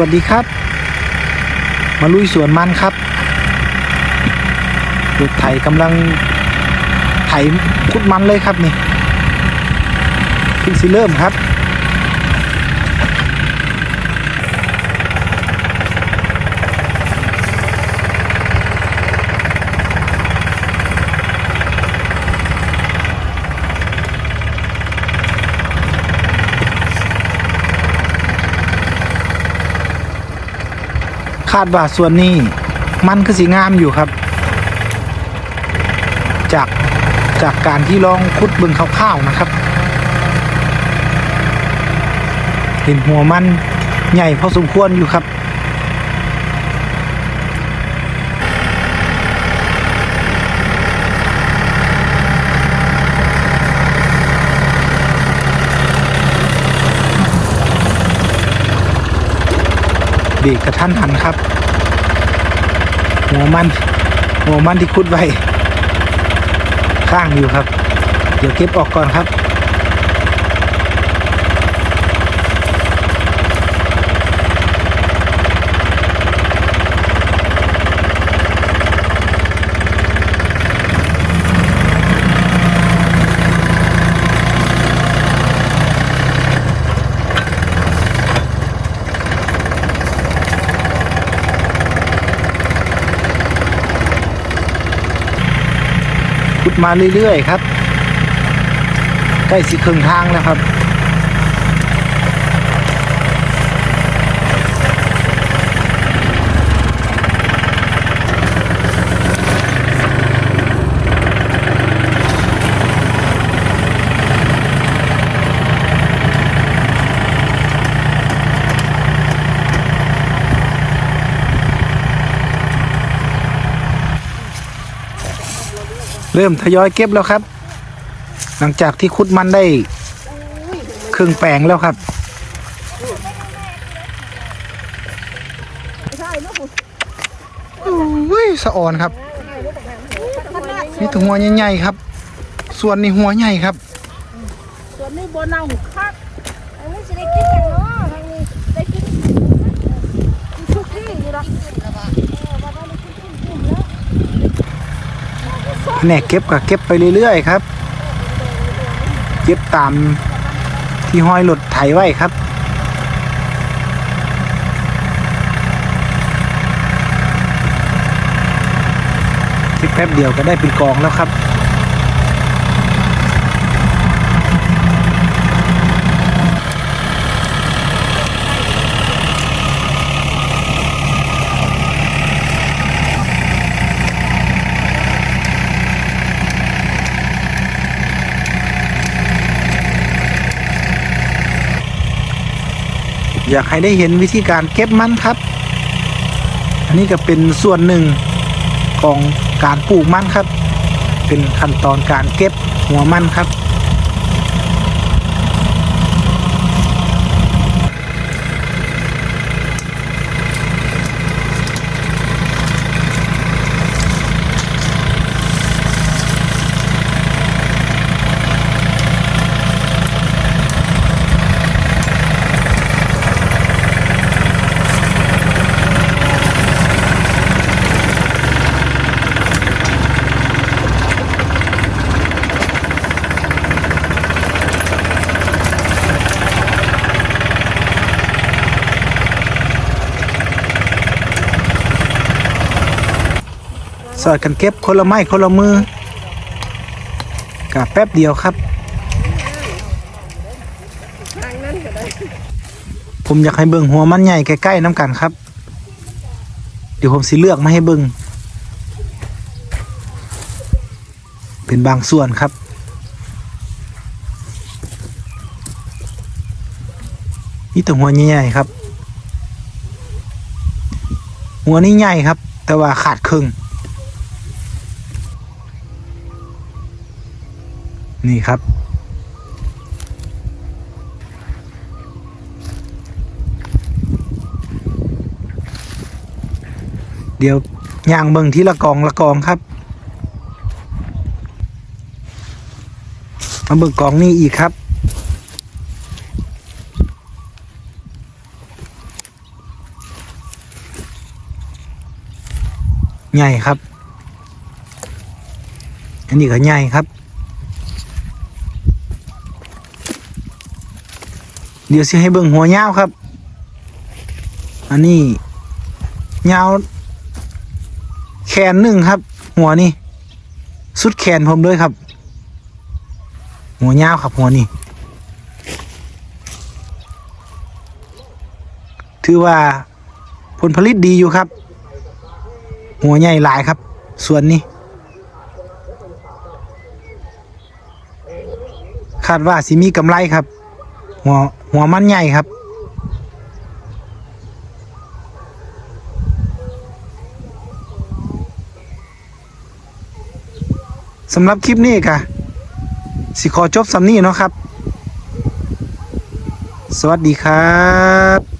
วัสดีครับ มาลุยสวนมันครับรถไถกำลังไถขุดมันเลยครับนี่เพิ่งสิเริ่มครับ ดว่าส่วนนี้มันคือสีงามอยู่ครับ จากจากการที่ลองคุดเบึงคร่าวๆนะครับ เห็นหัวมันใหญ่พอสมควรอยู่ครับ บรกกระทันหันครับหัวมันหัวมันที่คุดไว้ข้างอยู่ครับ เดี๋ยวเก็บออกก่อนครับ มาเรื่อยๆครับ ใกล้สิครึ่งทางแล้วครับ เริ่มทยอยเก็บแล้วครับ หลังจากที่คุดมันได้ครึ่งแปลงแล้วครับอุ้ยสะอ่อนครับนี่ถึงหัวใหญ่ๆครับ ส่วนนี้หัวใหญ่ครับ ส่วนนี้บนเอาคักอันนี้จะได้กินอย่างเนาะทางนี้ได้กินทุกที่อยู่ละ แผนกเก็บก็เก็บไปเรื่อยๆครับ เก็บตามที่ห้อยหลุดไถไว้ครับ เก็บแป๊บเดียวก็ได้เป็นกองแล้วครับ อยากให้ได้เห็นวิธีการเก็บมันครับ อันนี้ก็เป็นส่วนหนึ่งของการปลูกมันครับ เป็นขั้นตอนการเก็บหัวมันครับ สอดกันเก็บคนละไม้คนละมือกับแป๊บเดียวครับ ผมอยากให้เบิ่งหัวมันใหญ่ใกล้ๆน้ำกันครับ เดี๋ยวผมสิเลือกมาให้เบิ่งเป็นบางส่วนครับนี่แต่หัวใหญ่ๆครับ หัวนี้ใหญ่ครับ แต่ว่าขาดครึ่ง นี่ครับ เดี๋ยวย่างเบิ่งที่ละกองละกองครับ มาเบิ่งกองนี้อีกครับใหญ่ครับ อันนี้ก็ใหญ่ครับ เดี๋ยวสิให้เบิ่งหัวยาวครับ อันนี้ยาว แขนหนึ่งครับ หัวนี่สุดแขนผมเลยครับ หัวยาวครับหัวนี่ถือว่าผลผลิตดีอยู่ครับ หัวใหญ่หลายครับ ส่วนนี้คาดว่าสิมีกำไรครับ หัว หัวมันใหญ่ครับ สำหรับคลิปนี้กะสิขอจบสำนี้เนาะครับ สวัสดีครับ